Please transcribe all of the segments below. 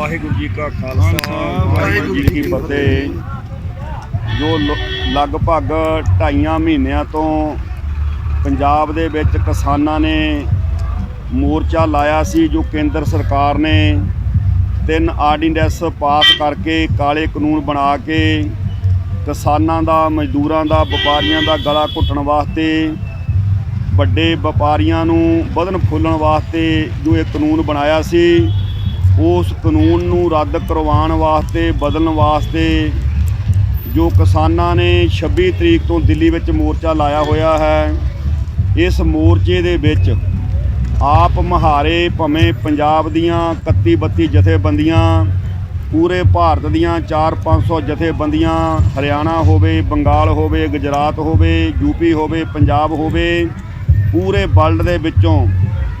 ਵਾਹਿਗੁਰੂ ਜੀ ਕਾ ਖਾਲਸਾ ਵਾਹਿਗੁਰੂ ਜੀ ਕੀ ਫਤਿਹ। ਜੋ ਲਗਭਗ ਢਾਈਆਂ ਮਹੀਨਿਆਂ ਤੋਂ ਪੰਜਾਬ ਦੇ ਵਿੱਚ ਕਿਸਾਨਾਂ ਨੇ ਮੋਰਚਾ ਲਾਇਆ ਸੀ ਜੋ ਕੇਂਦਰ ਸਰਕਾਰ ਨੇ ਤਿੰਨ ਆਰਡੀਨੈਂਸ ਪਾਸ ਕਰਕੇ ਕਾਲੇ ਕਾਨੂੰਨ ਬਣਾ ਕੇ ਕਿਸਾਨਾਂ ਦਾ ਮਜ਼ਦੂਰਾਂ ਦਾ ਵਪਾਰੀਆਂ ਦਾ ਗਲਾ ਘੁੱਟਣ ਵਾਸਤੇ ਵੱਡੇ ਵਪਾਰੀਆਂ ਨੂੰ ਵਧਣ ਫੁੱਲਣ ਵਾਸਤੇ ਜੋ ਇਹ ਕਾਨੂੰਨ ਬਣਾਇਆ ਸੀ ਉਸ ਕਾਨੂੰਨ ਨੂੰ ਰੱਦ ਕਰਵਾਉਣ ਵਾਸਤੇ, ਬਦਲਣ ਵਾਸਤੇ ਜੋ ਕਿਸਾਨਾਂ ਨੇ 26 ਤਰੀਕ ਤੋਂ ਦਿੱਲੀ ਵਿੱਚ ਮੋਰਚਾ ਲਾਇਆ ਹੋਇਆ ਹੈ, ਇਸ ਮੋਰਚੇ ਦੇ ਵਿੱਚ ਆਪ ਮਹਾਰੇ ਭਵੇਂ ਪੰਜਾਬ ਦੀਆਂ 31 32 ਜਥੇਬੰਦੀਆਂ, ਪੂਰੇ ਭਾਰਤ ਦੀਆਂ 4-500 ਜਥੇਬੰਦੀਆਂ, ਹਰਿਆਣਾ ਹੋਵੇ, ਬੰਗਾਲ ਹੋਵੇ, ਗੁਜਰਾਤ ਹੋਵੇ ਯੂਪੀ ਹੋਵੇ, ਪੰਜਾਬ ਹੋਵੇ, ਪੂਰੇ ਵਰਲਡ ਦੇ ਵਿੱਚੋਂ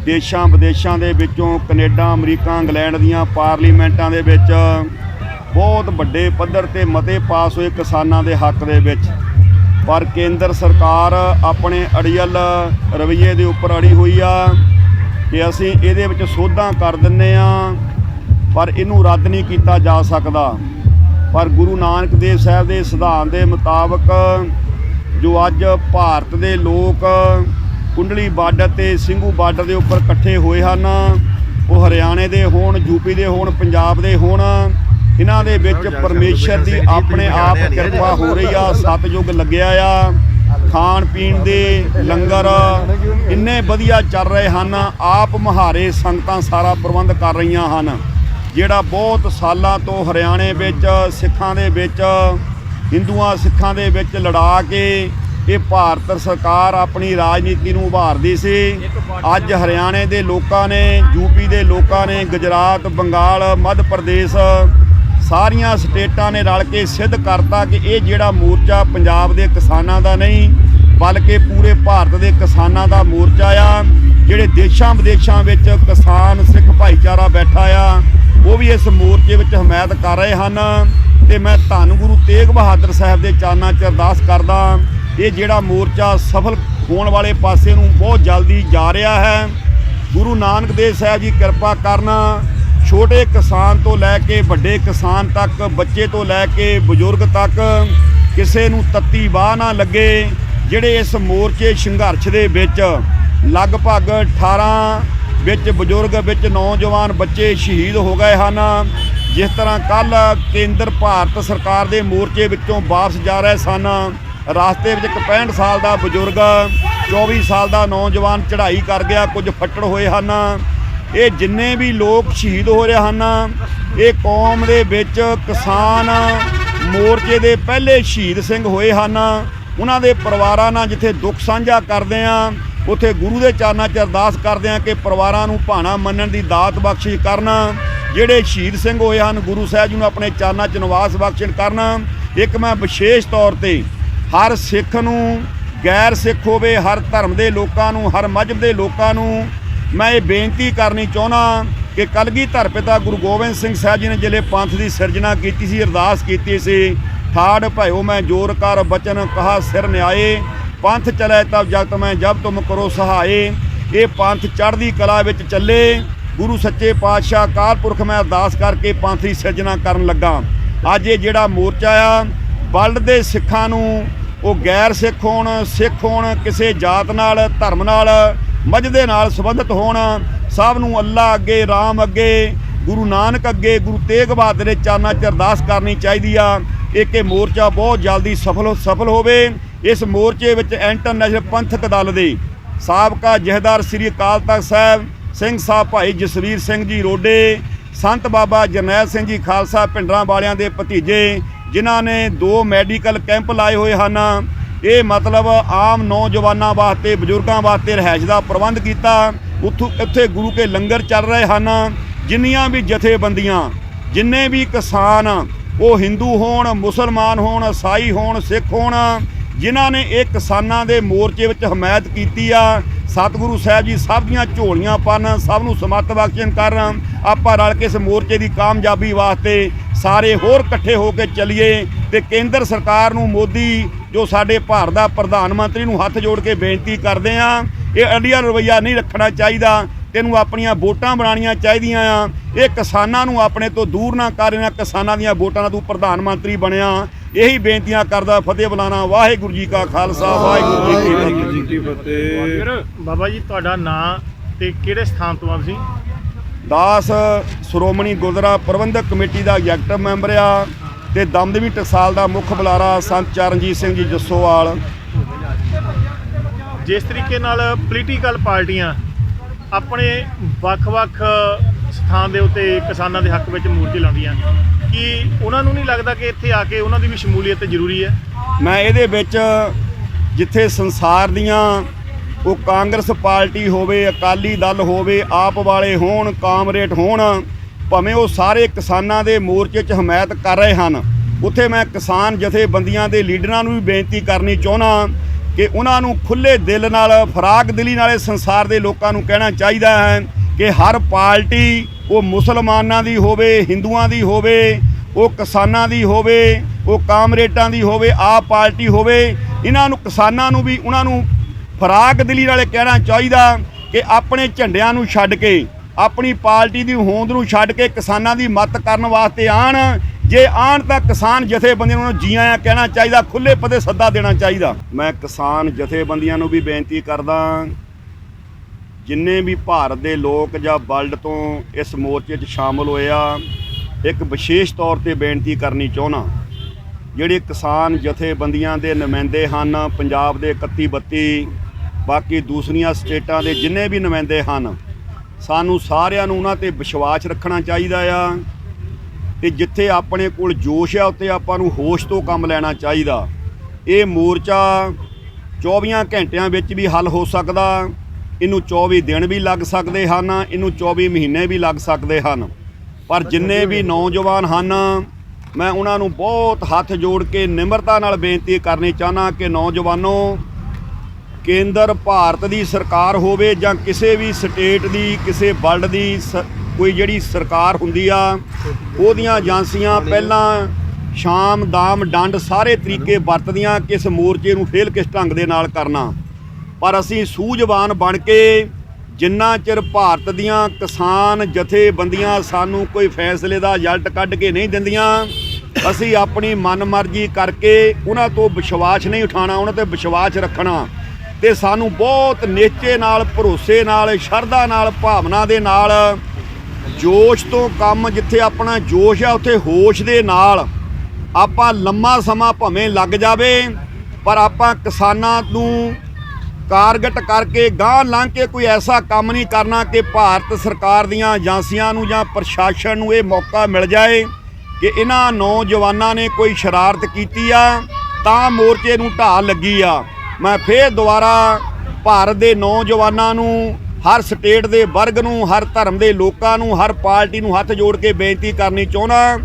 ਦੇਸ਼ਾਂ ਵਿਦੇਸ਼ਾਂ ਦੇ ਵਿੱਚੋਂ ਕੈਨੇਡਾ, ਅਮਰੀਕਾ, ਇੰਗਲੈਂਡ ਦੀਆਂ ਪਾਰਲੀਮੈਂਟਾਂ ਦੇ ਵਿੱਚ ਬਹੁਤ ਵੱਡੇ ਪੱਧਰ ਤੇ ਮਤੇ ਪਾਸ ਹੋਏ ਕਿਸਾਨਾਂ ਦੇ ਹੱਕ ਦੇ ਵਿੱਚ। ਪਰ ਕੇਂਦਰ ਸਰਕਾਰ ਆਪਣੇ ਅੜੀਅਲ ਰਵੱਈਏ ਦੇ ਉੱਪਰ ਅੜੀ ਹੋਈ ਆ ਕਿ ਅਸੀਂ ਇਹਦੇ ਵਿੱਚ ਸੋਧਾਂ ਕਰ ਦਿੰਨੇ ਆ, ਪਰ ਇਹਨੂੰ ਰੱਦ ਨਹੀਂ ਕੀਤਾ ਜਾ ਸਕਦਾ। ਪਰ ਗੁਰੂ ਨਾਨਕ ਦੇਵ ਸਾਹਿਬ ਦੇ ਸਿਧਾਂਤ ਦੇ ਮੁਤਾਬਕ ਜੋ ਅੱਜ ਭਾਰਤ ਦੇ ਲੋਕ ਕੁੰਡਲੀ ਬਾਰਡਰ ਤੇ ਸਿੰਘੂ ਬਾਰਡਰ ਦੇ ਉੱਪਰ ਇਕੱਠੇ ਹੋਏ ਹਨ। ਉਹ ਹਰਿਆਣੇ ਦੇ ਹੋਣ ਯੂਪੀ ਦੇ ਹੋਣ ਪੰਜਾਬ ਦੇ ਹੋਣ। ਇਹਨਾਂ ਦੇ ਵਿੱਚ ਪਰਮੇਸ਼ਰ ਦੀ ਆਪਣੇ ਆਪ ਕਿਰਪਾ ਹੋ ਰਹੀ ਆ ਸਤਜੁਗ ਲੱਗਿਆ ਆ। ਖਾਣ ਪੀਣ ਦੇ ਲੰਗਰ ਇੰਨੇ ਵਧੀਆ ਚੱਲ ਰਹੇ ਹਨ। ਆਪ ਮਹਾਰੇ ਸੰਗਤਾਂ ਸਾਰਾ ਪ੍ਰਬੰਧ ਕਰ ਰਹੀਆਂ ਹਨ। ਜਿਹੜਾ ਬਹੁਤ ਸਾਲਾਂ ਤੋਂ ਹਰਿਆਣੇ ਵਿੱਚ ਸਿੱਖਾਂ ਦੇ ਵਿੱਚ ਹਿੰਦੂਆਂ ਸਿੱਖਾਂ ਦੇ ਵਿੱਚ ਲੜਾ ਕੇ ਇਹ ਭਾਰਤ ਸਰਕਾਰ ਆਪਣੀ ਰਾਜਨੀਤੀ ਨੂੰ ਉਭਾਰਦੀ ਸੀ। ਅੱਜ ਹਰਿਆਣੇ ਦੇ ਲੋਕਾਂ ਨੇ ਯੂਪੀ ਦੇ ਲੋਕਾਂ ਨੇ, ਗੁਜਰਾਤ, ਬੰਗਾਲ, ਮੱਧ ਪ੍ਰਦੇਸ਼ ਸਾਰੀਆਂ ਸਟੇਟਾਂ ਨੇ ਰਲ ਕੇ ਸਿੱਧ ਕਰਤਾ ਕਿ ਇਹ ਜਿਹੜਾ ਮੋਰਚਾ ਪੰਜਾਬ ਦੇ ਕਿਸਾਨਾਂ ਦਾ ਨਹੀਂ, ਬਲਕਿ ਪੂਰੇ ਭਾਰਤ ਦੇ ਕਿਸਾਨਾਂ ਦਾ ਮੋਰਚਾ ਆ, ਜਿਹੜੇ ਦੇਸ਼ਾਂ ਵਿਦੇਸ਼ਾਂ ਵਿੱਚ ਕਿਸਾਨ ਸਿੱਖ ਭਾਈਚਾਰਾ ਬੈਠਾ ਆ, ਉਹ ਵੀ ਇਸ ਮੋਰਚੇ ਵਿੱਚ ਹਮਾਇਤ ਕਰ ਰਹੇ ਹਨ। ਤੇ ਮੈਂ ਧੰਨ ਗੁਰੂ ਤੇਗ ਬਹਾਦਰ ਸਾਹਿਬ ਦੇ ਚਰਨਾਂ 'ਚ ਅਰਦਾਸ ਕਰਦਾ ਇਹ ਜਿਹੜਾ ਮੋਰਚਾ ਸਫਲ ਹੋਣ ਵਾਲੇ ਪਾਸੇ ਨੂੰ ਬਹੁਤ ਜਲਦੀ ਜਾ ਰਿਹਾ ਹੈ। ਗੁਰੂ ਨਾਨਕ ਦੇਵ ਸਾਹਿਬ ਜੀ ਕਿਰਪਾ ਕਰਨਾ ਛੋਟੇ ਕਿਸਾਨ ਤੋਂ ਲੈ ਕੇ ਵੱਡੇ ਕਿਸਾਨ ਤੱਕ, ਬੱਚੇ ਤੋਂ ਲੈ ਕੇ ਬਜ਼ੁਰਗ ਤੱਕ ਕਿਸੇ ਨੂੰ ਤੱਤੀ ਬਾਹ ਨਾ ਲੱਗੇ, ਜਿਹੜੇ ਇਸ ਮੋਰਚੇ ਸੰਘਰਸ਼ ਦੇ ਵਿੱਚ ਲਗਭਗ 18 ਵਿੱਚ ਬਜ਼ੁਰਗ, ਵਿੱਚ ਨੌਜਵਾਨ ਬੱਚੇ ਸ਼ਹੀਦ ਹੋ ਗਏ ਹਨ। ਜਿਸ ਤਰ੍ਹਾਂ ਕੱਲ ਕੇਂਦਰ ਭਾਰਤ ਸਰਕਾਰ ਦੇ ਮੋਰਚੇ ਵਿੱਚੋਂ ਵਾਪਸ ਜਾ ਰਹੇ ਸਨ। ਰਸਤੇ ਵਿੱਚ ਇੱਕ 65 ਸਾਲ ਦਾ ਬਜ਼ੁਰਗ 24 ਸਾਲ ਦਾ ਨੌਜਵਾਨ ਚੜ੍ਹਾਈ ਕਰ ਗਿਆ, ਕੁਝ ਫੱਟੜ ਹੋਏ ਹਨ। ਇਹ ਜਿੰਨੇ ਵੀ ਲੋਕ ਸ਼ਹੀਦ ਹੋ ਰਹੇ ਹਨ, ਇਹ ਕੌਮ ਦੇ ਵਿੱਚ ਕਿਸਾਨ ਮੋਰਚੇ ਦੇ ਪਹਿਲੇ ਸ਼ਹੀਦ ਸਿੰਘ ਹੋਏ ਹਨ। ਉਹਨਾਂ ਦੇ ਪਰਿਵਾਰਾਂ ਨਾਲ ਜਿੱਥੇ ਦੁੱਖ ਸਾਂਝਾ ਕਰਦੇ ਆ ਉਥੇ ਗੁਰੂ ਦੇ ਚਰਨਾਂ 'ਚ ਅਰਦਾਸ ਕਰਦੇ ਆ ਕਿ ਪਰਿਵਾਰਾਂ ਨੂੰ ਭਾਣਾ ਮੰਨਣ ਦੀ ਦਾਤ ਬਖਸ਼ਿਸ਼ ਕਰਨ। ਜਿਹੜੇ ਸ਼ਹੀਦ ਸਿੰਘ ਹੋਏ ਹਨ, ਗੁਰੂ ਸਾਹਿਬ ਜੀ ਨੂੰ ਆਪਣੇ ਚਰਨਾਂ 'ਚ ਨਿਵਾਸ ਬਖਸ਼ਿਸ਼ ਕਰਨ। ਇੱਕ ਮੈਂ ਵਿਸ਼ੇਸ਼ ਤੌਰ ਤੇ ਹਰ ਸਿੱਖ ਨੂੰ, ਗੈਰ ਸਿੱਖ ਹੋਵੇ, ਹਰ ਧਰਮ ਦੇ ਲੋਕਾਂ ਨੂੰ, ਹਰ ਮਜ਼ਹਬ ਦੇ ਲੋਕਾਂ ਨੂੰ, ਮੈਂ ਇਹ ਬੇਨਤੀ ਕਰਨੀ ਚਾਹੁੰਦਾ ਕਿ ਕਲਗੀਧਰ ਪਿਤਾ ਗੁਰੂ ਗੋਬਿੰਦ ਸਿੰਘ ਸਾਹਿਬ ਜੀ ਨੇ ਜਿਹੜੇ ਪੰਥ ਦੀ ਸਿਰਜਣਾ ਕੀਤੀ ਸੀ, ਅਰਦਾਸ ਕੀਤੀ ਸੀ ਠਾੜ ਭਇਓ ਮੈਂ ਜੋਰ ਕਰ, ਬਚਨ ਕਹਾ ਸਿਰ ਨਿਆਏ, ਪੰਥ ਚਲੇ ਤਬ ਜਗਤ ਮੈਂ ਜਬ ਤੁਮ ਕਰੋ ਸਹਾਏ। ਇਹ ਪੰਥ ਚੜ੍ਹਦੀ ਕਲਾ ਵਿੱਚ ਚੱਲੇ, ਗੁਰੂ ਸੱਚੇ ਪਾਤਸ਼ਾਹ ਅਕਾਲ ਪੁਰਖ ਮੈਂ ਅਰਦਾਸ ਕਰਕੇ ਪੰਥ ਦੀ ਸਿਰਜਣਾ ਕਰਨ ਲੱਗਾ। ਅੱਜ ਇਹ ਜਿਹੜਾ ਮੋਰਚਾ ਆ, ਵਰਲਡ ਦੇ ਸਿੱਖਾਂ ਨੂੰ ਉਹ ਗੈਰ ਸਿੱਖ ਹੋਣ ਸਿੱਖ ਹੋਣ, ਕਿਸੇ ਜਾਤ ਨਾਲ, ਧਰਮ ਨਾਲ ਮਜ਼ਹਬ ਦੇ ਨਾਲ ਸੰਬੰਧਿਤ ਹੋਣ, ਸਭ ਨੂੰ ਅੱਲਾ ਅੱਗੇ, ਰਾਮ ਅੱਗੇ, ਗੁਰੂ ਨਾਨਕ ਅੱਗੇ, ਗੁਰੂ ਤੇਗ ਬਹਾਦਰ ਦੇ ਚਰਨਾਂ 'ਚ ਅਰਦਾਸ ਕਰਨੀ ਚਾਹੀਦੀ ਆ ਇਹ ਕਿ ਮੋਰਚਾ ਬਹੁਤ ਜਲਦੀ ਸਫਲ ਸਫਲ ਹੋਵੇ। ਇਸ ਮੋਰਚੇ ਵਿੱਚ ਇੰਟਰਨੈਸ਼ਨਲ ਪੰਥਕ ਦਲ ਦੇ ਸਾਬਕਾ ਜਹੇਦਾਰ ਸ੍ਰੀ ਅਕਾਲ ਤਖਤ ਸਾਹਿਬ, ਸਿੰਘ ਸਾਹਿਬ ਭਾਈ ਜਸਵੀਰ ਸਿੰਘ ਜੀ ਰੋਡੇ, ਸੰਤ ਬਾਬਾ ਜਰਨੈਲ ਸਿੰਘ ਜੀ ਖਾਲਸਾ ਪਿੰਡਰਾਂ ਵਾਲਿਆਂ ਦੇ ਭਤੀਜੇ ਜਿਨ੍ਹਾਂ ਨੇ ਦੋ ਮੈਡੀਕਲ ਕੈਂਪ ਲਾਏ ਹੋਏ ਹਨ। ਇਹ ਮਤਲਬ ਆਮ ਨੌਜਵਾਨਾਂ ਵਾਸਤੇ, ਬਜ਼ੁਰਗਾਂ ਵਾਸਤੇ ਰਹਿائش ਦਾ ਪ੍ਰਬੰਧ ਕੀਤਾ। ਉੱਥੋਂ, ਇੱਥੇ ਗੁਰੂ ਕੇ ਲੰਗਰ ਚੱਲ ਰਹੇ ਹਨ। ਜਿੰਨੀਆਂ ਵੀ ਜਥੇਬੰਦੀਆਂ, ਜਿੰਨੇ ਵੀ ਕਿਸਾਨ, ਉਹ ਹਿੰਦੂ ਹੋਣ, ਮੁਸਲਮਾਨ ਹੋਣ, ਈਸਾਈ ਹੋਣ, ਸਿੱਖ ਹੋਣ, ਜਿਨ੍ਹਾਂ ਨੇ ਇਹ ਕਿਸਾਨਾਂ ਦੇ ਮੋਰਚੇ ਵਿੱਚ ਹਮਾਇਤ ਕੀਤੀ ਆ, ਸਤਿਗੁਰੂ ਸਾਹਿਬ ਜੀ ਸਭ ਦੀਆਂ ਝੋਲੀਆਂ ਪਾਣ ਸਭ ਨੂੰ ਸਮਤ ਬਖਸ਼ਣ ਕਰਨ, ਆਪਾਂ ਰਲ ਕੇ ਇਸ ਮੋਰਚੇ ਦੀ ਕਾਮਯਾਬੀ ਵਾਸਤੇ ਸਾਰੇ ਹੋਰ ਇਕੱਠੇ ਹੋ ਕੇ ਚੱਲੀਏ ਤੇ ਕੇਂਦਰ ਸਰਕਾਰ ਨੂੰ ਮੋਦੀ ਜੋ ਸਾਡੇ ਭਾਰਤ ਦਾ ਪ੍ਰਧਾਨ ਮੰਤਰੀ ਨੂੰ ਹੱਥ ਜੋੜ ਕੇ ਬੇਨਤੀ ਕਰਦੇ ਆ ਇਹ ਅੜੀਆ ਰਵਈਆ ਨਹੀਂ ਰੱਖਣਾ ਚਾਹੀਦਾ ਤੈਨੂੰ ਆਪਣੀਆਂ ਵੋਟਾਂ ਬਣਾਉਣੀਆਂ ਚਾਹੀਦੀਆਂ ਆ। ਇਹ ਕਿਸਾਨਾਂ ਨੂੰ ਆਪਣੇ ਤੋਂ ਦੂਰ ਨਾ ਕਰ ਇਹਨਾਂ ਕਿਸਾਨਾਂ ਦੀਆਂ ਵੋਟਾਂ ਨਾਲ ਤੂੰ ਪ੍ਰਧਾਨ ਮੰਤਰੀ ਬਣਿਆ। ਇਹੀ ਬੇਨਤੀਆਂ ਕਰਦਾ ਫਤਿਹ ਬੁਲਾਣਾ ਵਾਹਿਗੁਰੂ ਜੀ ਕਾ ਖਾਲਸਾ ਵਾਹਿਗੁਰੂ ਜੀ ਕੀ ਫਤਿਹ। ਵਾਹਿਗੁਰੂ ਜੀ ਕੀ ਫਤਿਹ। ਬਾਬਾ ਜੀ ਤੁਹਾਡਾ ਨਾਂ ਤੇ ਕਿਹੜੇ ਸਥਾਨ ਤੋਂ ਆ ਤੁਸੀਂ? ਦਾਸ ਸ਼੍ਰੋਮਣੀ ਗੁਰਦੁਆਰਾ ਪ੍ਰਬੰਧਕ ਕਮੇਟੀ ਦਾ ਐਗਜ਼ੈਕਟਿਵ ਮੈਂਬਰ ਆ ਤੇ ਦਮਦਮੀ ਟਕਸਾਲ ਦਾ ਮੁੱਖ ਬੁਲਾਰਾ ਸੰਤ ਚਰਨਜੀਤ ਸਿੰਘ ਜੀ ਜੱਸੋਵਾਲ। ਜਿਸ ਤਰੀਕੇ ਨਾਲ ਪੋਲੀਟੀਕਲ ਪਾਰਟੀਆਂ ਆਪਣੇ ਵੱਖ-ਵੱਖ ਸਥਾਨ ਦੇ ਉੱਤੇ ਕਿਸਾਨਾਂ ਦੇ ਹੱਕ ਵਿੱਚ ਮੂਰਤੀ ਲਾਉਂਦੀਆਂ ਕੀ ਉਹਨਾਂ ਨੂੰ ਨਹੀਂ ਲੱਗਦਾ ਕਿ ਇੱਥੇ ਆ ਕੇ ਉਹਨਾਂ ਦੀ ਵੀ ਸ਼ਮੂਲੀਅਤ ਜ਼ਰੂਰੀ ਹੈ? ਮੈਂ ਇਹਦੇ ਵਿੱਚ ਜਿੱਥੇ ਸੰਸਾਰ ਦੀਆਂ ਉਹ ਕਾਂਗਰਸ ਪਾਰਟੀ ਹੋਵੇ, ਅਕਾਲੀ ਦਲ ਹੋਵੇ, ਆਪ ਵਾਲੇ ਹੋਣ ਕਾਮਰੇਟ ਹੋਣ, ਭਾਵੇਂ ਉਹ ਸਾਰੇ ਕਿਸਾਨਾਂ ਦੇ ਮੋਰਚੇ 'ਚ ਹਮਾਇਤ ਕਰ ਰਹੇ ਹਨ। ਉੱਥੇ ਮੈਂ ਕਿਸਾਨ ਜਥੇਬੰਦੀਆਂ ਦੇ ਲੀਡਰਾਂ ਨੂੰ ਵੀ ਬੇਨਤੀ ਕਰਨੀ ਚਾਹੁੰਦਾ ਕਿ ਉਹਨਾਂ ਨੂੰ ਖੁੱਲੇ ਦਿਲ ਨਾਲ ਫਰਾਗ ਦਿਲੀ ਨਾਲੇ ਸੰਸਾਰ ਦੇ ਲੋਕਾਂ ਨੂੰ ਕਹਿਣਾ ਚਾਹੀਦਾ ਹੈ ਕਿ ਹਰ ਪਾਰਟੀ ਉਹ ਮੁਸਲਮਾਨਾਂ ਦੀ ਹੋਵੇ, ਹਿੰਦੂਆਂ ਦੀ ਹੋਵੇ, ਉਹ ਕਿਸਾਨਾਂ ਦੀ ਹੋਵੇ, ਉਹ ਕਾਮਰੇਟਾਂ ਦੀ ਹੋਵੇ, ਆਪ ਪਾਰਟੀ ਹੋਵੇ, ਇਹਨਾਂ ਨੂੰ ਕਿਸਾਨਾਂ ਨੂੰ ਵੀ, ਉਹਨਾਂ ਨੂੰ ਫਰਾਕ ਦਿਲੀ ਨਾਲੇ ਕਹਿਣਾ ਚਾਹੀਦਾ ਕਿ ਆਪਣੇ ਝੰਡਿਆਂ ਨੂੰ ਛੱਡ ਕੇ, ਆਪਣੀ ਪਾਰਟੀ ਦੀ ਹੋਂਦ ਨੂੰ ਛੱਡ ਕੇ ਕਿਸਾਨਾਂ ਦੀ ਮਦਦ ਕਰਨ ਵਾਸਤੇ ਆਣ। ਜੇ ਆਣ ਤਾਂ ਕਿਸਾਨ ਜਥੇਬੰਦੀਆਂ ਨੂੰ ਜੀ ਆਇਆਂ ਕਹਿਣਾ ਚਾਹੀਦਾ ਖੁੱਲੇ ਪਦੇ ਸੱਦਾ ਦੇਣਾ ਚਾਹੀਦਾ। ਮੈਂ ਕਿਸਾਨ ਜਥੇਬੰਦੀਆਂ ਨੂੰ ਵੀ ਬੇਨਤੀ ਕਰਦਾ, ਜਿੰਨੇ ਵੀ ਭਾਰਤ ਦੇ ਲੋਕ ਜਾਂ ਵਰਲਡ ਤੋਂ ਇਸ ਮੋਰਚੇ 'ਚ ਸ਼ਾਮਲ ਹੋਏ ਆ, ਇੱਕ ਵਿਸ਼ੇਸ਼ ਤੌਰ ਤੇ ਬੇਨਤੀ ਕਰਨੀ ਚਾਹੁੰਦਾ, ਜਿਹੜੇ ਕਿਸਾਨ ਜਥੇਬੰਦੀਆਂ ਦੇ ਨੁਮਾਇੰਦੇ ਹਨ, ਪੰਜਾਬ ਦੇ 31 32 ਬਾਕੀ ਦੂਸਰੀਆਂ ਸਟੇਟਾਂ ਦੇ ਜਿੰਨੇ ਵੀ ਨੁਮਾਇੰਦੇ ਹਨ, ਸਾਨੂੰ ਸਾਰਿਆਂ ਨੂੰ ਉਹਨਾਂ ਤੇ ਵਿਸ਼ਵਾਸ ਰੱਖਣਾ ਚਾਹੀਦਾ ਆ ਤੇ ਜਿੱਥੇ ਆਪਣੇ ਕੋਲ ਜੋਸ਼ ਆ ਉੱਤੇ ਆਪਾਂ ਨੂੰ ਹੋਸ਼ ਤੋਂ ਕੰਮ ਲੈਣਾ ਚਾਹੀਦਾ। ਇਹ ਮੋਰਚਾ 24 ਘੰਟਿਆਂ ਵਿੱਚ ਵੀ ਹੱਲ ਹੋ ਸਕਦਾ, ਇਹਨੂੰ 24 ਦਿਨ ਵੀ ਲੱਗ ਸਕਦੇ ਹਨ, ਇਹਨੂੰ 24 ਮਹੀਨੇ ਵੀ ਲੱਗ ਸਕਦੇ ਹਨ। ਪਰ ਜਿੰਨੇ ਵੀ ਨੌਜਵਾਨ ਹਨ, ਮੈਂ ਉਹਨਾਂ ਨੂੰ ਬਹੁਤ ਹੱਥ ਜੋੜ ਕੇ ਨਿਮਰਤਾ ਨਾਲ ਬੇਨਤੀ ਕਰਨੀ ਚਾਹਨਾ ਕਿ ਨੌਜਵਾਨੋ ਕੇਂਦਰ ਭਾਰਤ ਦੀ ਸਰਕਾਰ ਹੋਵੇ ਜਾਂ ਕਿਸੇ ਵੀ ਸਟੇਟ ਦੀ, ਕਿਸੇ ਵਰਲਡ ਦੀ ਸ- ਕੋਈ ਜਿਹੜੀ ਸਰਕਾਰ ਹੁੰਦੀ ਆ, ਉਹਦੀਆਂ ਏਜੰਸੀਆਂ ਪਹਿਲਾਂ ਸ਼ਾਮ, ਦਾਮ, ਡੰਡ ਸਾਰੇ ਤਰੀਕੇ ਵਰਤਦੀਆਂ ਕਿਸ ਮੋਰਚੇ ਨੂੰ ਫੇਲ ਕਿਸ ਢੰਗ ਦੇ ਨਾਲ ਕਰਨਾ। ਪਰ ਅਸੀਂ ਸੂਝਵਾਨ ਬਣ ਕੇ ਜਿੰਨਾ ਚਿਰ ਭਾਰਤ ਦੀਆਂ ਕਿਸਾਨ ਜਥੇਬੰਦੀਆਂ ਸਾਨੂੰ ਕੋਈ ਫੈਸਲੇ ਦਾ ਜਲਟ ਕੱਢ ਕੇ ਨਹੀਂ ਦਿੰਦੀਆਂ, ਅਸੀਂ ਆਪਣੀ ਮਨਮਰਜ਼ੀ ਕਰਕੇ ਉਹਨਾਂ ਤੋਂ ਵਿਸ਼ਵਾਸ ਨਹੀਂ ਉਠਾਣਾ ਉਹਨਾਂ ਤੇ ਵਿਸ਼ਵਾਸ ਰੱਖਣਾ। ਤੇ ਸਾਨੂੰ ਬਹੁਤ ਨਿਸ਼ਚੇ ਨਾਲ, ਭਰੋਸੇ ਨਾਲ, ਸ਼ਰਧਾ ਨਾਲ, ਭਾਵਨਾ ਦੇ ਨਾਲ ਜੋਸ਼ ਤੋਂ ਕੰਮ ਜਿੱਥੇ ਆਪਣਾ ਜੋਸ਼ ਆ, ਉੱਥੇ ਹੋਸ਼ ਦੇ ਨਾਲ ਆਪਾਂ ਲੰਮਾ ਸਮਾਂ ਭਾਵੇਂ ਲੱਗ ਜਾਵੇ, ਪਰ ਆਪਾਂ ਕਿਸਾਨਾਂ ਨੂੰ ਕਾਰਗਟ ਕਰਕੇ ਗਾਂਹ ਲੰਘ ਕੇ ਕੋਈ ਐਸਾ ਕੰਮ ਨਹੀਂ ਕਰਨਾ ਕਿ ਭਾਰਤ ਸਰਕਾਰ ਦੀਆਂ ਏਜੰਸੀਆਂ ਨੂੰ ਜਾਂ ਪ੍ਰਸ਼ਾਸਨ ਨੂੰ ਇਹ ਮੌਕਾ ਮਿਲ ਜਾਏ ਕਿ ਇਹਨਾਂ ਨੌਜਵਾਨਾਂ ਨੇ ਕੋਈ ਸ਼ਰਾਰਤ ਕੀਤੀ ਆ, ਤਾਂ ਮੋਰਚੇ ਨੂੰ ਢਾਹ ਲੱਗੀ ਆ। ਮੈਂ ਫੇਰ ਦੁਬਾਰਾ ਭਾਰਤ ਦੇ ਨੌਜਵਾਨਾਂ ਨੂੰ, ਹਰ ਸਟੇਟ ਦੇ ਵਰਗ ਨੂੰ, ਹਰ ਧਰਮ ਦੇ ਲੋਕਾਂ ਨੂੰ, ਹਰ ਪਾਰਟੀ ਨੂੰ ਹੱਥ ਜੋੜ ਕੇ ਬੇਨਤੀ ਕਰਨੀ ਚਾਹੁੰਦਾ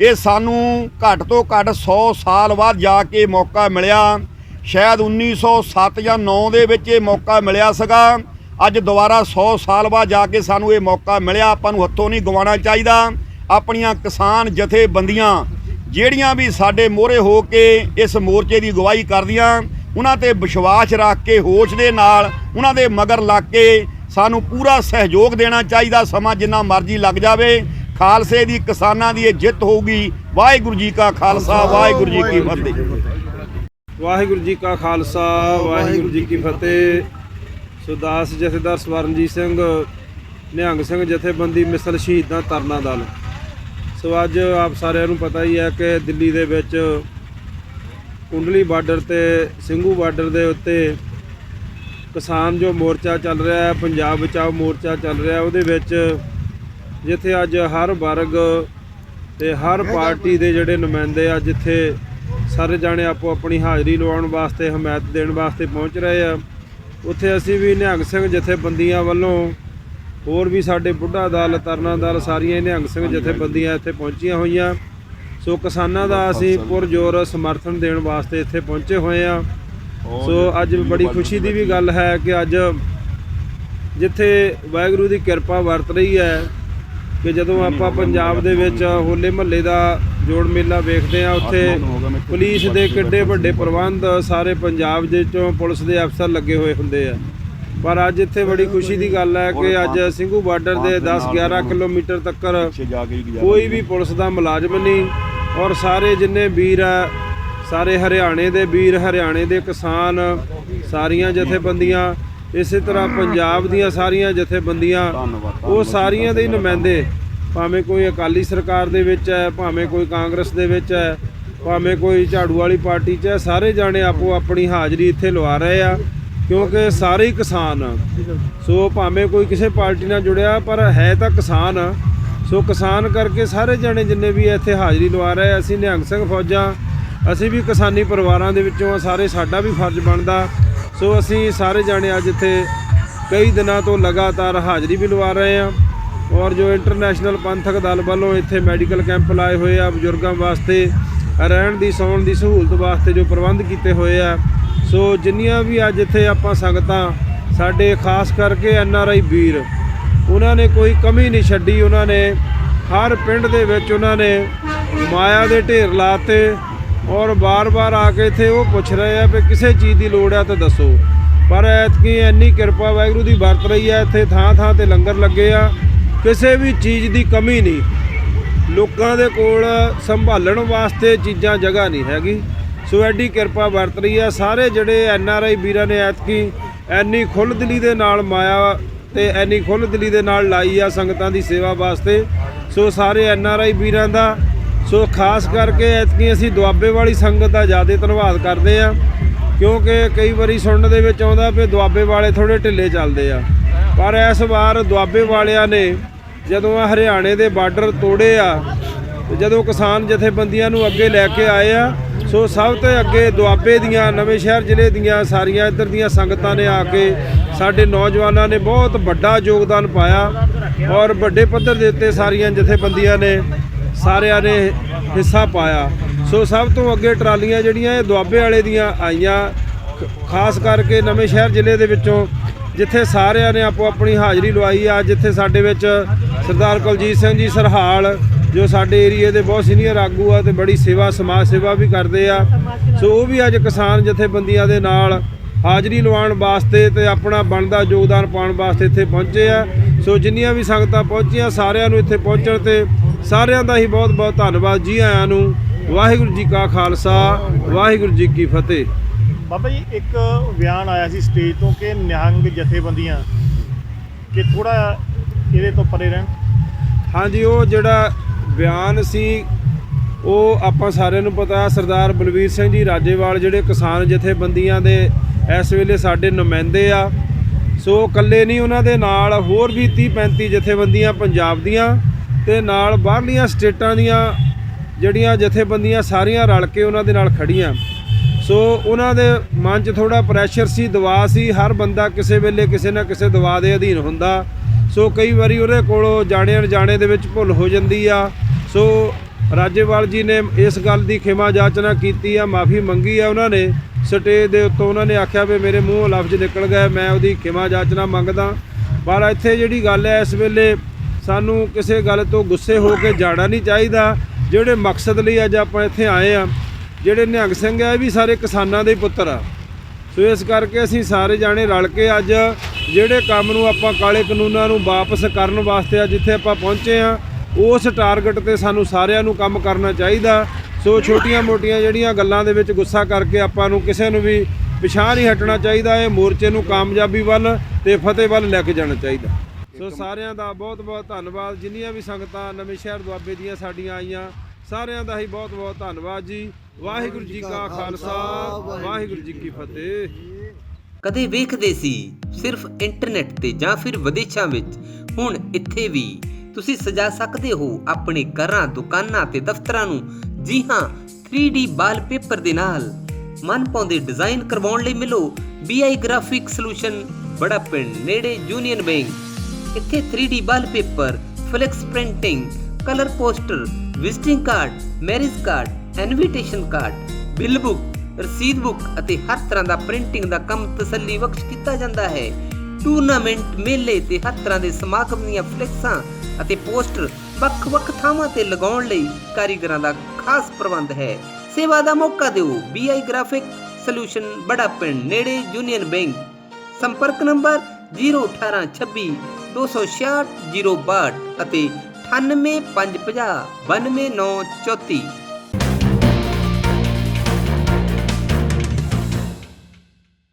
ਇਹ ਸਾਨੂੰ ਘੱਟ ਤੋਂ ਘੱਟ 100 ਸਾਲ ਬਾਅਦ ਜਾ ਕੇ ਮੌਕਾ ਮਿਲਿਆ। ਸ਼ਾਇਦ 1907 ਜਾਂ 9 ਦੇ ਵਿੱਚ ਇਹ ਮੌਕਾ ਮਿਲਿਆ ਸੀਗਾ। ਅੱਜ ਦੁਬਾਰਾ 100 ਸਾਲ ਬਾਅਦ ਜਾ ਕੇ ਸਾਨੂੰ ਇਹ ਮੌਕਾ ਮਿਲਿਆ। ਆਪਾਂ ਨੂੰ ਹੱਥੋਂ ਨਹੀਂ ਗਵਾਉਣਾ ਚਾਹੀਦਾ। ਆਪਣੀਆਂ ਕਿਸਾਨ ਜਥੇਬੰਦੀਆਂ, ਜਿਹੜੀਆਂ ਵੀ ਸਾਡੇ ਮੋਹਰੇ ਹੋ ਕੇ ਇਸ ਮੋਰਚੇ ਦੀ ਅਗਵਾਈ ਕਰਦੀਆਂ ਉਹਨਾਂ ਤੇ ਵਿਸ਼ਵਾਸ ਰੱਖ ਕੇ, ਹੋਸ਼ ਦੇ ਨਾਲ ਉਹਨਾਂ ਦੇ ਮਗਰ ਲੱਗ ਕੇ ਸਾਨੂੰ ਪੂਰਾ ਸਹਿਯੋਗ ਦੇਣਾ ਚਾਹੀਦਾ, ਸਮਾਂ ਜਿੰਨਾ ਮਰਜ਼ੀ ਲੱਗ ਜਾਵੇ। ਖਾਲਸੇ ਦੀ ਕਿਸਾਨਾਂ ਦੀ ਇਹ ਜਿੱਤ ਹੋਊਗੀ। ਵਾਹਿਗੁਰੂ ਜੀ ਕਾ ਖਾਲਸਾ, ਵਾਹਿਗੁਰੂ ਜੀ ਕੀ ਫਤਿਹ। ਵਾਹਿਗੁਰੂ ਜੀ ਕਾ ਖਾਲਸਾ, ਵਾਹਿਗੁਰੂ ਜੀ ਕੀ ਫਤਿਹ। ਸੁਦਾਸ ਜਥੇਦਾਰ ਸਵਰਨਜੀਤ ਸਿੰਘ, ਨਿਹੰਗ ਸਿੰਘ ਜਥੇਬੰਦੀ ਮਿਸਲ ਸ਼ਹੀਦਾਂ ਤਰਨਾ ਦਲ। ਸੋ ਅੱਜ ਆਪ ਸਾਰਿਆਂ ਨੂੰ ਪਤਾ ਹੀ ਹੈ ਕਿ ਦਿੱਲੀ ਦੇ ਵਿੱਚ ਕੁੰਡਲੀ ਬਾਰਡਰ ਤੇ, ਸਿੰਘੂ ਬਾਰਡਰ ਦੇ ਉੱਤੇ ਕਿਸਾਨ ਜੋ ਮੋਰਚਾ ਚੱਲ ਰਿਹਾ ਹੈ, ਪੰਜਾਬ ਬਚਾਓ ਮੋਰਚਾ ਚੱਲ ਰਿਹਾ ਉਹਦੇ ਵਿੱਚ ਜਿੱਥੇ ਅੱਜ ਹਰ ਵਰਗ ਤੇ ਹਰ ਪਾਰਟੀ ਦੇ ਜਿਹੜੇ ਨੁਮਾਇੰਦੇ ਆ, ਜਿੱਥੇ ਸਾਰੇ ਜਾਣੇ ਆਪੋ ਆਪਣੀ ਹਾਜ਼ਰੀ ਲਵਾਉਣ ਵਾਸਤੇ, ਹਮਾਇਤ ਦੇਣ ਵਾਸਤੇ ਪਹੁੰਚ ਰਹੇ ਆ, ਉੱਥੇ ਅਸੀਂ ਵੀ ਨਿਹੰਗ ਸਿੰਘ ਜਥੇਬੰਦੀਆਂ ਵੱਲੋਂ ਹੋਰ ਵੀ ਸਾਡੇ ਬੁੱਢਾ ਦਲ, ਤਰਨਾ ਦਲ, ਸਾਰੀਆਂ ਨਿਹੰਗ ਸਿੰਘ ਜਥੇਬੰਦੀਆਂ ਇੱਥੇ ਪਹੁੰਚੀਆਂ ਹੋਈਆਂ। ਸੋ ਕਿਸਾਨਾਂ ਦਾ ਅਸੀਂ ਪੁਰਜੋਰ ਸਮਰਥਨ ਦੇਣ ਵਾਸਤੇ ਇੱਥੇ ਪਹੁੰਚੇ ਹੋਏ ਆ ਸੋ ਅੱਜ ਬੜੀ ਖੁਸ਼ੀ ਦੀ ਵੀ ਗੱਲ ਹੈ ਕਿ ਅੱਜ ਜਿੱਥੇ ਵਾਹਿਗੁਰੂ ਦੀ ਕਿਰਪਾ ਵਰਤ ਰਹੀ ਹੈ ਕਿ ਜਦੋਂ ਆਪਾਂ ਪੰਜਾਬ ਦੇ ਵਿੱਚ ਹੋਲੇ ਮਹੱਲੇ ਦਾ ਜੋੜ ਮੇਲਾ ਵੇਖਦੇ ਆ ਉੱਥੇ ਪੁਲਿਸ ਦੇ ਕਿੱਡੇ ਵੱਡੇ ਪ੍ਰਬੰਧ ਸਾਰੇ ਪੰਜਾਬ ਦੇ ਚੋਂ ਪੁਲਿਸ ਦੇ ਅਫਸਰ ਲੱਗੇ ਹੋਏ ਹੁੰਦੇ ਆ। ਪਰ ਅੱਜ ਇੱਥੇ ਬੜੀ ਖੁਸ਼ੀ ਦੀ ਗੱਲ ਹੈ ਕਿ ਅੱਜ ਸਿੰਘੂ ਬਾਰਡਰ ਦੇ 10-11 ਕਿਲੋਮੀਟਰ ਤੱਕ ਕੋਈ ਵੀ ਪੁਲਿਸ ਦਾ ਮੁਲਾਜ਼ਮ ਨਹੀਂ। ਔਰ ਸਾਰੇ ਜਿੰਨੇ ਵੀਰ ਆ, ਸਾਰੇ ਹਰਿਆਣੇ ਦੇ ਵੀਰ, ਹਰਿਆਣੇ ਦੇ ਕਿਸਾਨ, ਸਾਰੀਆਂ ਜਥੇਬੰਦੀਆਂ, ਇਸੇ ਤਰ੍ਹਾਂ ਪੰਜਾਬ ਦੀਆਂ ਸਾਰੀਆਂ ਜਥੇਬੰਦੀਆਂ, ਉਹ ਸਾਰੀਆਂ ਦੇ ਹੀ ਨੁਮਾਇੰਦੇ। ਭਾਵੇਂ ਕੋਈ ਅਕਾਲੀ ਸਰਕਾਰ ਦੇ ਵਿੱਚ ਹੈ, ਭਾਵੇਂ ਕੋਈ ਕਾਂਗਰਸ ਦੇ ਵਿੱਚ ਹੈ, ਭਾਵੇਂ ਕੋਈ ਝਾੜੂ ਵਾਲੀ ਪਾਰਟੀ 'ਚ ਹੈ, ਸਾਰੇ ਜਾਣੇ ਆਪੋ ਆਪਣੀ ਹਾਜ਼ਰੀ ਇੱਥੇ ਲਵਾ ਰਹੇ ਆ, ਕਿਉਂਕਿ ਸਾਰੇ ਹੀ ਕਿਸਾਨ ਸੋ ਭਾਵੇਂ ਕੋਈ ਕਿਸੇ ਪਾਰਟੀ ਨਾਲ ਜੁੜਿਆ, ਪਰ ਹੈ ਤਾਂ ਕਿਸਾਨ ਸੋ ਕਿਸਾਨ ਕਰਕੇ ਸਾਰੇ ਜਣੇ ਜਿੰਨੇ ਵੀ ਇੱਥੇ ਹਾਜ਼ਰੀ ਲਵਾ ਰਹੇ ਅਸੀਂ ਨਿਹੰਗ ਸਿੰਘ ਫੌਜਾਂ, ਅਸੀਂ ਵੀ ਕਿਸਾਨੀ ਪਰਿਵਾਰਾਂ ਦੇ ਵਿੱਚੋਂ ਆ, ਸਾਰੇ ਸਾਡਾ ਵੀ ਫਰਜ਼ ਬਣਦਾ। ਸੋ ਅਸੀਂ ਸਾਰੇ ਜਾਣੇ ਅੱਜ ਇੱਥੇ ਕਈ ਦਿਨਾਂ ਤੋਂ ਲਗਾਤਾਰ ਹਾਜ਼ਰੀ ਵੀ ਲਵਾ ਰਹੇ ਆ ਔਰ ਜੋ ਇੰਟਰਨੈਸ਼ਨਲ ਪੰਥਕ ਦਲ ਵੱਲੋਂ ਇੱਥੇ ਮੈਡੀਕਲ ਕੈਂਪ ਲਾਏ ਹੋਏ ਆ ਬਜ਼ੁਰਗਾਂ ਵਾਸਤੇ, ਰਹਿਣ ਦੀ, ਸੌਣ ਦੀ ਸਹੂਲਤ ਵਾਸਤੇ ਜੋ ਪ੍ਰਬੰਧ ਕੀਤੇ ਹੋਏ ਆ। ਸੋ ਜਿੰਨੀਆਂ ਵੀ ਅੱਜ ਇੱਥੇ ਆਪਾਂ ਸੰਗਤਾਂ, ਸਾਡੇ ਖਾਸ ਕਰਕੇ ਐਨ ਆਰ ਆਈ ਵੀਰ ਉਹਨਾਂ ਨੇ ਕੋਈ ਕਮੀ ਨਹੀਂ ਛੱਡੀ ਉਹਨਾਂ ਨੇ। ਹਰ ਪਿੰਡ ਦੇ ਵਿੱਚ ਉਹਨਾਂ ਨੇ ਮਾਇਆ ਦੇ ਢੇਰ ਲਾਤੇ ਔਰ ਬਾਰ-ਬਾਰ ਆ ਕੇ ਇੱਥੇ ਉਹ ਪੁੱਛ ਰਹੇ ਆ ਵੀ ਕਿਸੇ ਚੀਜ਼ ਦੀ ਲੋੜ ਆ ਤਾਂ ਦੱਸੋ। ਪਰ ਐਤਕੀ ਇੰਨੀ ਕਿਰਪਾ ਵਾਹਿਗੁਰੂ ਦੀ ਵਰਤ ਰਹੀ ਆ, ਇੱਥੇ ਥਾਂ-ਥਾਂ ਤੇ ਲੰਗਰ ਲੱਗੇ ਆ। ਕਿਸੇ ਵੀ ਚੀਜ਼ ਦੀ ਕਮੀ ਨਹੀਂ। ਲੋਕਾਂ ਦੇ ਕੋਲ ਸੰਭਾਲਣ ਵਾਸਤੇ ਚੀਜ਼ਾਂ ਜਗ੍ਹਾ ਨਹੀਂ ਹੈਗੀ। ਸੋ ਐਡੀ ਕਿਰਪਾ ਵਰਤ ਰਹੀ ਆ। ਸਾਰੇ ਜਿਹੜੇ ਐਨ ਆਰ ਆਈ ਵੀਰਾਂ ਨੇ ਐਤਕੀ ਐਨੀ ਖੁੱਲ੍ਹ ਖੁੱਲ੍ਹਦਿਲੀ ਦੇ ਨਾਲ ਮਾਇਆ ਤੇ ਐਨੀ ਖੁੱਲ੍ਹਦਿਲੀ ਦੇ ਨਾਲ ਲਾਈ ਆ ਸੰਗਤਾਂ ਦੀ ਸੇਵਾ ਵਾਸਤੇ। ਸੋ ਸਾਰੇ ਐਨ ਆਰ ਆਈ ਵੀਰਾਂ ਦਾ, ਸੋ ਖਾਸ ਕਰਕੇ ਐਤਕੀ ਅਸੀਂ ਦੁਆਬੇ ਵਾਲੀ ਸੰਗਤ ਦਾ ਜ਼ਿਆਦਾ ਧੰਨਵਾਦ ਕਰਦੇ ਆ, ਕਿਉਂਕਿ ਕਈ ਵਾਰੀ ਸੁਣਨ ਦੇ ਵਿੱਚ ਆਉਂਦਾ ਵੀ ਦੁਆਬੇ ਵਾਲੇ ਥੋੜੇ ਢਿੱਲੇ ਚੱਲਦੇ ਆ। ਪਰ ਇਸ ਵਾਰ ਦੁਆਬੇ ਵਾਲਿਆਂ ਨੇ ਜਦੋਂ ਆ ਹਰਿਆਣੇ ਦੇ ਬਾਰਡਰ ਤੋੜੇ ਆ ਜਦੋਂ ਕਿਸਾਨ ਜਥੇਬੰਦੀਆਂ ਨੂੰ ਅੱਗੇ ਲੈ ਕੇ ਆਏ ਆ, ਸੋ ਸਭ ਤੋਂ ਅੱਗੇ ਦੁਆਬੇ ਦੀਆਂ, ਨਵੇਂ ਸ਼ਹਿਰ ਜ਼ਿਲ੍ਹੇ ਦੀਆਂ ਸਾਰੀਆਂ ਇੱਧਰ ਦੀਆਂ ਸੰਗਤਾਂ ਨੇ ਆ ਕੇ ਸਾਡੇ ਨੌਜਵਾਨਾਂ ਨੇ ਬਹੁਤ ਵੱਡਾ ਯੋਗਦਾਨ ਪਾਇਆ ਔਰ ਵੱਡੇ ਪੱਧਰ ਦੇ ਉੱਤੇ ਸਾਰੀਆਂ ਜਥੇਬੰਦੀਆਂ ਨੇ, ਸਾਰਿਆਂ ਨੇ ਹਿੱਸਾ ਪਾਇਆ। ਸੋ ਸਭ ਤੋਂ ਅੱਗੇ ਟਰਾਲੀਆਂ ਜਿਹੜੀਆਂ ਇਹ ਦੁਆਬੇ ਵਾਲੇ ਦੀਆਂ ਆਈਆਂ, ਖਾਸ ਕਰਕੇ ਨਵੇਂ ਸ਼ਹਿਰ ਜ਼ਿਲ੍ਹੇ ਦੇ ਵਿੱਚੋਂ, ਜਿੱਥੇ ਸਾਰਿਆਂ ਨੇ ਆਪੋ ਆਪਣੀ ਹਾਜ਼ਰੀ ਲਵਾਈ ਆ, ਜਿੱਥੇ ਸਾਡੇ ਵਿੱਚ ਸਰਦਾਰ ਕੁਲਜੀਤ ਸਿੰਘ ਜੀ ਸਰਹਾਲ, ਜੋ ਸਾਡੇ ਏਰੀਏ ਦੇ ਬਹੁਤ ਸੀਨੀਅਰ ਆਗੂ ਆ ਤੇ ਬੜੀ ਸੇਵਾ, ਸਮਾਜ ਸੇਵਾ ਵੀ ਕਰਦੇ ਆ। ਸੋ ਉਹ ਵੀ ਅੱਜ ਕਿਸਾਨ ਜਥੇਬੰਦੀਆਂ ਦੇ ਨਾਲ ਹਾਜ਼ਰੀ ਲਵਾਉਣ ਵਾਸਤੇ ਤੇ ਆਪਣਾ ਬਣਦਾ ਯੋਗਦਾਨ ਪਾਉਣ ਵਾਸਤੇ ਇੱਥੇ ਪਹੁੰਚੇ ਆ। ਸੋ ਜਿੰਨੀਆਂ ਵੀ ਸੰਗਤਾਂ ਪਹੁੰਚੀਆਂ ਸਾਰਿਆਂ ਨੂੰ ਇੱਥੇ ਪਹੁੰਚਣ ਤੇ ਸਾਰਿਆਂ ਦਾ ਹੀ ਬਹੁਤ ਬਹੁਤ ਧੰਨਵਾਦ ਜੀ ਆਇਆਂ ਨੂੰ। ਵਾਹਿਗੁਰੂ ਜੀ ਕਾ ਖਾਲਸਾ ਵਾਹਿਗੁਰੂ ਜੀ ਕੀ ਫਤਿਹ। ਬਾਬਾ ਜੀ ਇੱਕ ਬਿਆਨ ਆਇਆ ਸੀ ਸਟੇਜ ਤੋਂ ਕਿ ਨਿਹੰਗ ਜਥੇਬੰਦੀਆਂ ਕਿ ਥੋੜਾ ਇਹਦੇ ਤੋਂ ਪਰੇ ਰਹਿਣ। ਹਾਂਜੀ ਉਹ ਜਿਹੜਾ ਬਿਆਨ ਸੀ ਉਹ ਆਪਾਂ ਸਾਰਿਆਂ ਨੂੰ ਪਤਾ ਸਰਦਾਰ ਬਲਵੀਰ ਸਿੰਘ ਜੀ ਰਾਜੇਵਾਲ ਜਿਹੜੇ ਕਿਸਾਨ ਜਥੇਬੰਦੀਆਂ ਦੇ ਇਸ ਵੇਲੇ ਸਾਡੇ ਨੁਮਾਇੰਦੇ ਆ। ਸੋ ਇਕੱਲੇ ਨਹੀਂ, ਉਹਨਾਂ ਦੇ ਨਾਲ ਹੋਰ ਵੀ 30 35 ਜਥੇਬੰਦੀਆਂ ਪੰਜਾਬ ਦੀਆਂ ਤੇ ਨਾਲ ਬਾਹਰਲੀਆਂ ਸਟੇਟਾਂ ਦੀਆਂ ਜਿਹੜੀਆਂ ਜਥੇਬੰਦੀਆਂ ਸਾਰੀਆਂ ਰਲ ਕੇ ਉਹਨਾਂ ਦੇ ਨਾਲ ਖੜੀਆਂ ਸੋ ਉਹਨਾਂ ਦੇ ਮਨ 'ਚ ਥੋੜਾ ਪ੍ਰੈਸ਼ਰ ਸੀ ਦਵਾ ਸੀ। ਹਰ ਬੰਦਾ ਕਿਸੇ ਵੇਲੇ ਕਿਸੇ ਨਾ ਕਿਸੇ ਦਵਾ ਦੇ ਅਧੀਨ ਹੁੰਦਾ। ਸੋ ਕਈ ਵਾਰੀ ਉਹਦੇ ਕੋਲੋਂ ਜਾਣੇ ਅਣਜਾਣੇ ਦੇ ਵਿੱਚ ਭੁੱਲ ਹੋ ਜਾਂਦੀ ਆ। ਸੋ ਰਾਜੇਵਾਲ ਜੀ ਨੇ ਇਸ ਗੱਲ ਦੀ ਖਿਮਾ ਜਾਚਨਾ ਕੀਤੀ ਆ, ਮਾਫੀ ਮੰਗੀ ਆ ਉਹਨਾਂ ਨੇ। ਸਟੇਜ ਦੇ ਉੱਤੋਂ ਉਹਨਾਂ ਨੇ ਆਖਿਆ ਵੀ ਮੇਰੇ ਮੂੰਹੋਂ ਲਫ਼ਜ਼ ਨਿਕਲ ਗਏ, ਮੈਂ ਉਹਦੀ ਖਿਮਾ ਜਾਚਨਾ ਮੰਗਦਾ। ਪਰ ਇੱਥੇ ਜਿਹੜੀ ਗੱਲ ਹੈ, ਇਸ ਵੇਲੇ ਸਾਨੂੰ ਕਿਸੇ ਗੱਲ ਤੋਂ ਗੁੱਸੇ ਹੋ ਕੇ ਜਾਣਾ ਨਹੀਂ ਚਾਹੀਦਾ। ਜਿਹੜੇ ਮਕਸਦ ਲਈ ਅੱਜ ਆਪਾਂ ਇੱਥੇ ਆਏ ਆ, ਜਿਹੜੇ ਨਿਹੰਗ ਸਿੰਘ ਆ, ਇਹ ਵੀ ਸਾਰੇ ਕਿਸਾਨਾਂ ਦੇ ਪੁੱਤਰ ਆ। ਸੋ ਇਸ ਕਰਕੇ ਅਸੀਂ ਸਾਰੇ ਜਾਣੇ ਰਲ ਕੇ ਅੱਜ ਜਿਹੜੇ ਕੰਮ ਨੂੰ ਆਪਾਂ ਕਾਲੇ ਕਾਨੂੰਨਾਂ ਨੂੰ ਵਾਪਸ ਕਰਨ ਵਾਸਤੇ ਅੱਜ ਇੱਥੇ ਆਪਾਂ ਪਹੁੰਚੇ ਆ। ਉਸ ਟਾਰਗੇਟ ਤੇ ਸਾਨੂੰ ਸਾਰਿਆਂ ਨੂੰ ਕੰਮ ਕਰਨਾ ਚਾਹੀਦਾ। ਸੋ ਛੋਟੀਆਂ-ਮੋਟੀਆਂ ਜਿਹੜੀਆਂ ਗੱਲਾਂ ਦੇ ਵਿੱਚ ਗੁੱਸਾ ਕਰਕੇ ਆਪਾਂ ਨੂੰ ਕਿਸੇ ਨੂੰ ਵੀ ਪਿਛਾਂ ਨਹੀਂ ਹਟਣਾ ਚਾਹੀਦਾ। ਇਹ ਮੋਰਚੇ ਨੂੰ ਕਾਮਯਾਬੀ ਵੱਲ ਤੇ ਫਤਿਹ ਵੱਲ ਲੈ ਕੇ ਜਾਣਾ ਚਾਹੀਦਾ। ਸੋ ਸਾਰਿਆਂ ਦਾ ਬਹੁਤ-ਬਹੁਤ ਧੰਨਵਾਦ। ਜਿੰਨੀਆਂ ਵੀ ਸੰਗਤਾਂ ਨਵੇਂ ਸ਼ਹਿਰ ਦੁਆਬੇ ਦੀਆਂ ਸਾਡੀਆਂ ਆਈਆਂ ਸਾਰਿਆਂ ਦਾ ਹੀ ਬਹੁਤ-ਬਹੁਤ ਧੰਨਵਾਦ ਜੀ। ਵਾਹਿਗੁਰੂ ਜੀ ਕਾ ਖਾਲਸਾ ਵਾਹਿਗੁਰੂ ਜੀ ਕੀ ਫਤਿਹ। ਕਦੇ ਵੇਖਦੇ ਸੀ ਸਿਰਫ ਇੰਟਰਨੈਟ ਤੇ ਜਾਂ ਫਿਰ ਵਿਦੇਸ਼ਾਂ ਵਿੱਚ। ਹੁਣ ਇੱਥੇ ਵੀ ਤੁਸੀਂ ਸਜਾ ਸਕਦੇ ਹੋ ਆਪਣੇ ਘਰਾਂ, ਦੁਕਾਨਾਂ ਤੇ ਦਫ਼ਤਰਾਂ ਨੂੰ। ਜੀ ਹਾਂ 3D ਵਾਲਪੇਪਰ ਦੇ ਨਾਲ। ਮਨ ਪਾਉਂਦੇ ਡਿਜ਼ਾਈਨ ਕਰਵਾਉਣ ਲਈ ਮਿਲੋ। BI ਗ੍ਰਾਫਿਕ ਸੋਲੂਸ਼ਨ ਬੜਾ ਪਿੰਡ, ਨੇੜੇ ਯੂਨੀਅਨ ਬੈਂਕ ਇੱਥੇ 3D wallpaper flex printing colour poster visiting card marriage card invitation card bill book ਰਸੀਦ ਬੁੱਕ ਅਤੇ ਹਰ ਤਰ੍ਹਾਂ ਦਾ ਪ੍ਰਿੰਟਿੰਗ ਦਾ ਕੰਮ ਤਸੱਲੀ ਬਖਸ਼ ਕੀਤਾ ਜਾਂਦਾ ਹੈ। ਟੂਰਨਾਮੈਂਟ ਮੇਲੇ ਤੇ ਹਰ ਤਰ੍ਹਾਂ ਦੇ ਸਮਾਗਮ ਦੀਆਂ ਫਲੈਕਸਾਂ ਅਤੇ ਪੋਸਟਰ ਵੱਖ-ਵੱਖ ਥਾਵਾਂ ਤੇ ਲਗਾਉਣ ਲਈ ਕਾਰੀਗਰਾਂ ਦਾ ਖਾਸ ਪ੍ਰਬੰਧ ਹੈ। ਸੇਵਾ ਦਾ ਮੌਕਾ ਦਿਓ। BI ਗ੍ਰਾਫਿਕ ਸੋਲੂਸ਼ਨ ਬੜਾ ਪਿੰਡ, ਨੇੜੇ ਯੂਨੀਅਨ ਬੈਂਕ ਸੰਪਰਕ ਨੰਬਰ 01826 266 062 ਅਤੇ 98550 92934